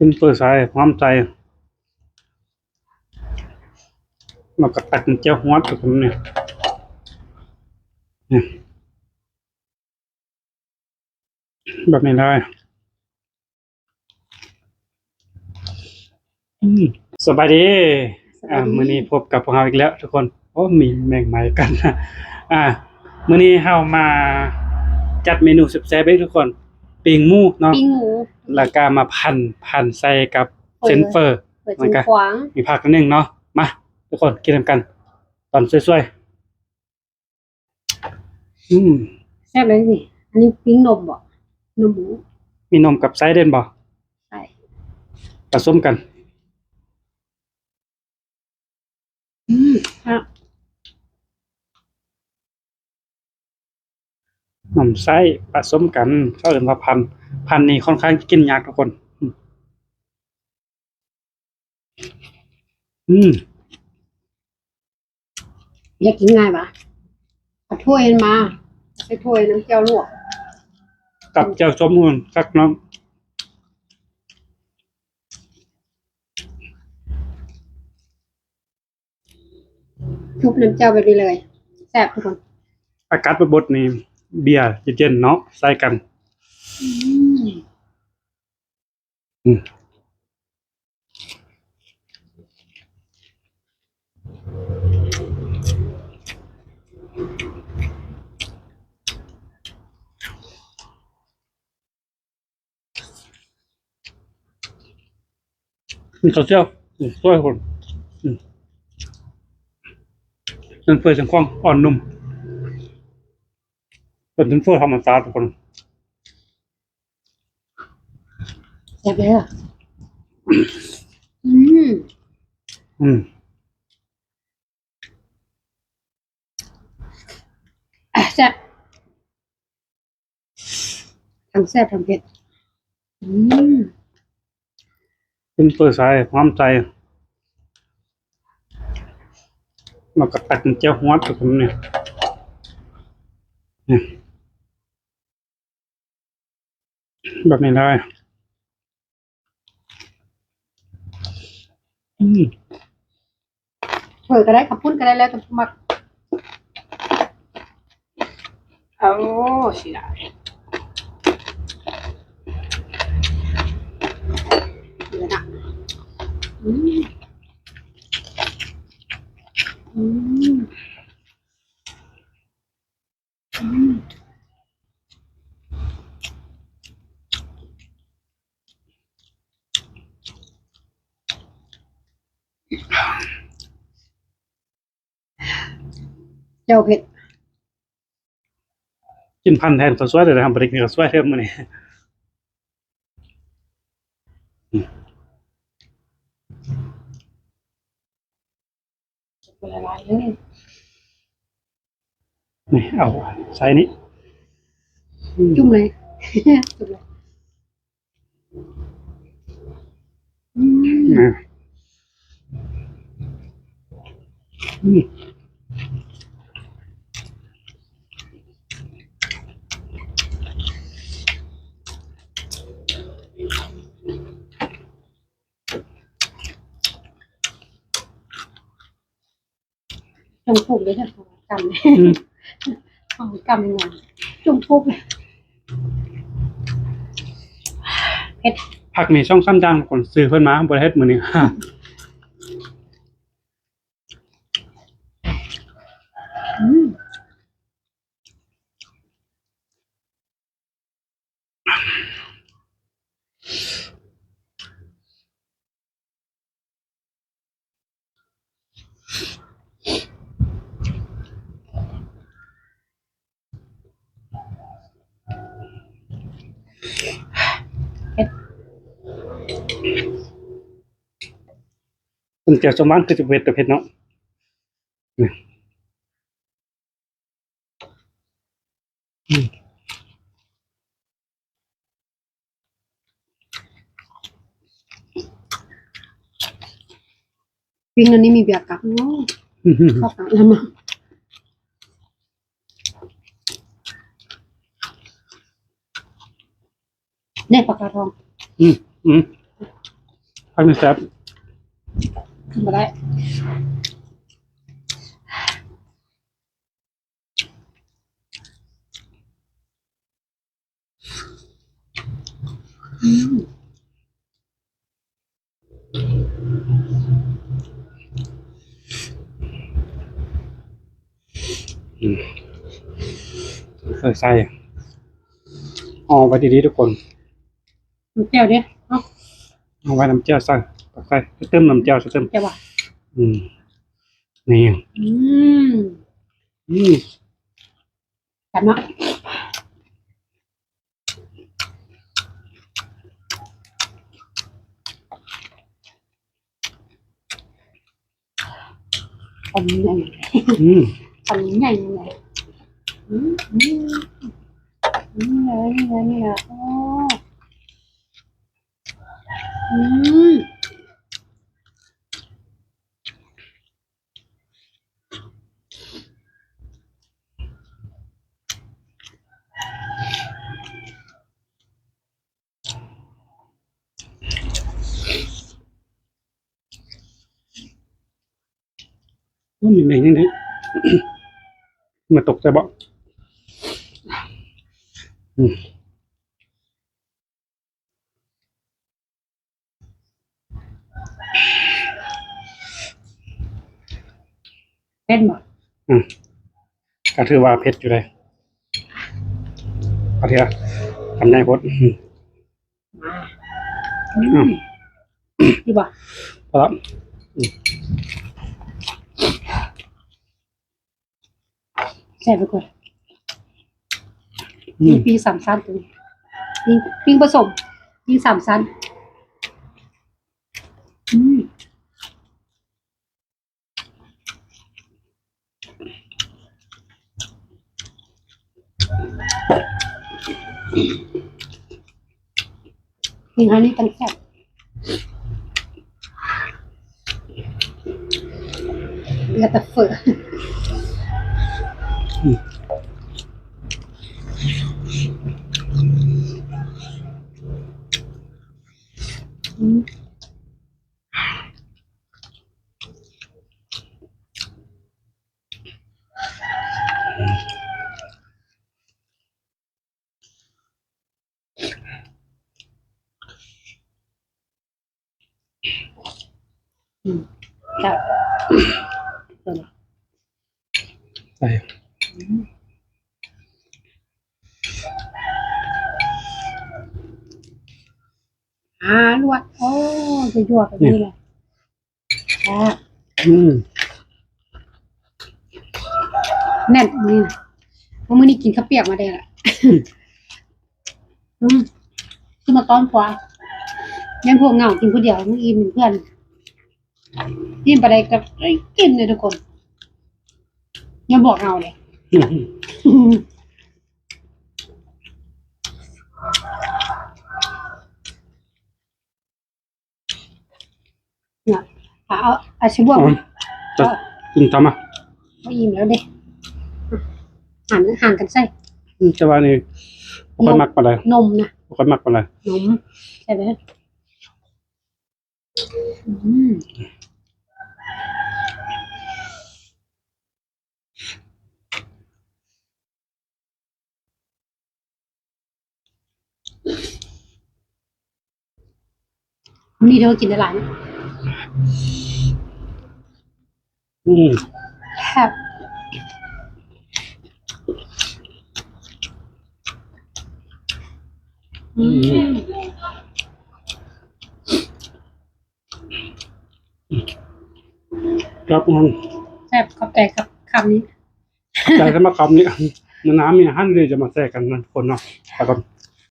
เป็นเปิดสายความใจมากระตักเจ้าหัวตัวผมเนี่ยเนี่ยแบบนี้เลยอืมสบายดี อ่ามื้อนี้พบกับพวกเราอีกแล้ว ทุกคน โอ้มีแมงไม้กันนะอ่ามื้อนี้เฮามาจัดเมนูแซ่บๆให้ทุกคน ปิ้งหมูเนาะปิ้งหมูแล้วก็มาพันพันใส่กับเซนเฟอร์เปิดมัถึนงก็ขวางมีผักนิดนึงเนาะมาทุกคนกินกัน ตอนสวยๆอืมแซ่บเลยสิอันนี้ปิ้งนมบ่นมหมูมีนมกับไส้เด่นบ่ใช่ผสมกัน อืมครับ นมไส้ผสมกันเขาเรียกว่าพันพันนี่ค่อนข้างกินยากทุกคนอืมอืมอยากกินง่ายปะเอาถ้วยมาใส่ถ้วยน้ำแก้วลวกกับเจ้าสมมูลสักน้องชุบน้ำแก้วไปนี่เลยแซ่บทุกคน อากาศบดนี่ เบียร์เย็นๆเนาะใส่กันอืมอืมมีข้าวเจียวอืมสวยคนอืมเป็นเฟยสังควางอ่อนนุ่ม เป็นเป็นเฟยธรรมชาติทุกคนแซ่บเลยอะอืมอืมอะแซ่บทั้งแซ่บทั้งเผ็ดอืมเป็นเปิดสายความใจมากระตักเจ้าหัวตัวผมเนี่ย แบบนี้ได้อืมถ้วยก็ได้ขับพุ่นก็ได้แล้วแต่มักเอาสิได้เดี๋ยวนะอืมอืมอืม เจ้าเผ็ดกินพันแทนข้าวสวยเดี๋ยวทำบริกข้าวสวยเพิ่มมาเนี่ยเป็นละลายเลยนี่เอาใส่นี้อืมจุ่มเลยจุ่มเลยอืม นะอืม จุ่มพุกเลยนะกำเลยอืมเอากำยังไงจุ่มพุกเลยเผ็ดผักนี่ช่องซ้ำจังคนซื้อเพิ่นมาบริเฮ็ดมือนี้ เผ็ดเป็นเจียวสมานคือจะเผ็ดแต่เผ็ดเนาะนี่งอันนี้มีเบียร์กับเนาะเข้ากันแล้วมั้งเนี่ย ปากกาทองอืมอืมพักมันแซ่บขึ้นมาได้อืมใส่ใส่เอาไว้ดีๆทุกคน น้ำเจียวดิเนาะเอาไว้น้ำเจียวใส่ตักใส่เติมน้ำเจียวใส่เติมเจียวว่ะอืมนี่อืมอืมกันเนาะทำใหญ่อืมทำใหญ่เลยอืมอืมนี่เลยนี่เลยนี่เลย โอ้อืมมันมีแมงนี่นี่ มาตกใจบ่อืม เป็นบ่อืมก็ถือว่าเผ็ดอยู่เลยเอาเถอะทำได้พดอืมมาอืมดีบ่พอแล้วใส่ไปก่อนอืมีมปีสามชั้นตัวนี้ปีปีผสมปีสามชั้นอืม ปีอันนี้ตั้งแซ่บเลือดแต่เฟืออื อืมครับเดี๋ยวนะใส่อ่าลวดโอ้จะยั่วแบบนี้เลยอ่าอืมแน่นนี่นะเพราะมื่อนี้กินข้าวเปียกมาได้ละอืมขึ้นมาต้อนขวายังพวกเหงากินคนเดียวมึงอิ่มเพื่อน อิ่มไปได้กับไอ้กินเลยทุกคนอย่าบอกเหงาเลยอืมเนี่ยเอาเอาเอาชิบวอ๋กอจะกินทำอะเอาอิ่มแล้วเด้หันห่างกันใส่อืมจะว่านี่บ่ค่อยมักปานใดนมนะบ่ค่อยมักปานใดนมใช่ไหมอืม นี่เธอกินได้หลายนะอืมแคบอืมครับอืมแซ่บขอบใจครับคำนี้ ใจสำหรับคำนี้มันน้ำมีหั่นเลยจะมาแทรกกันนะทุกคนเนาะแต่ก่อน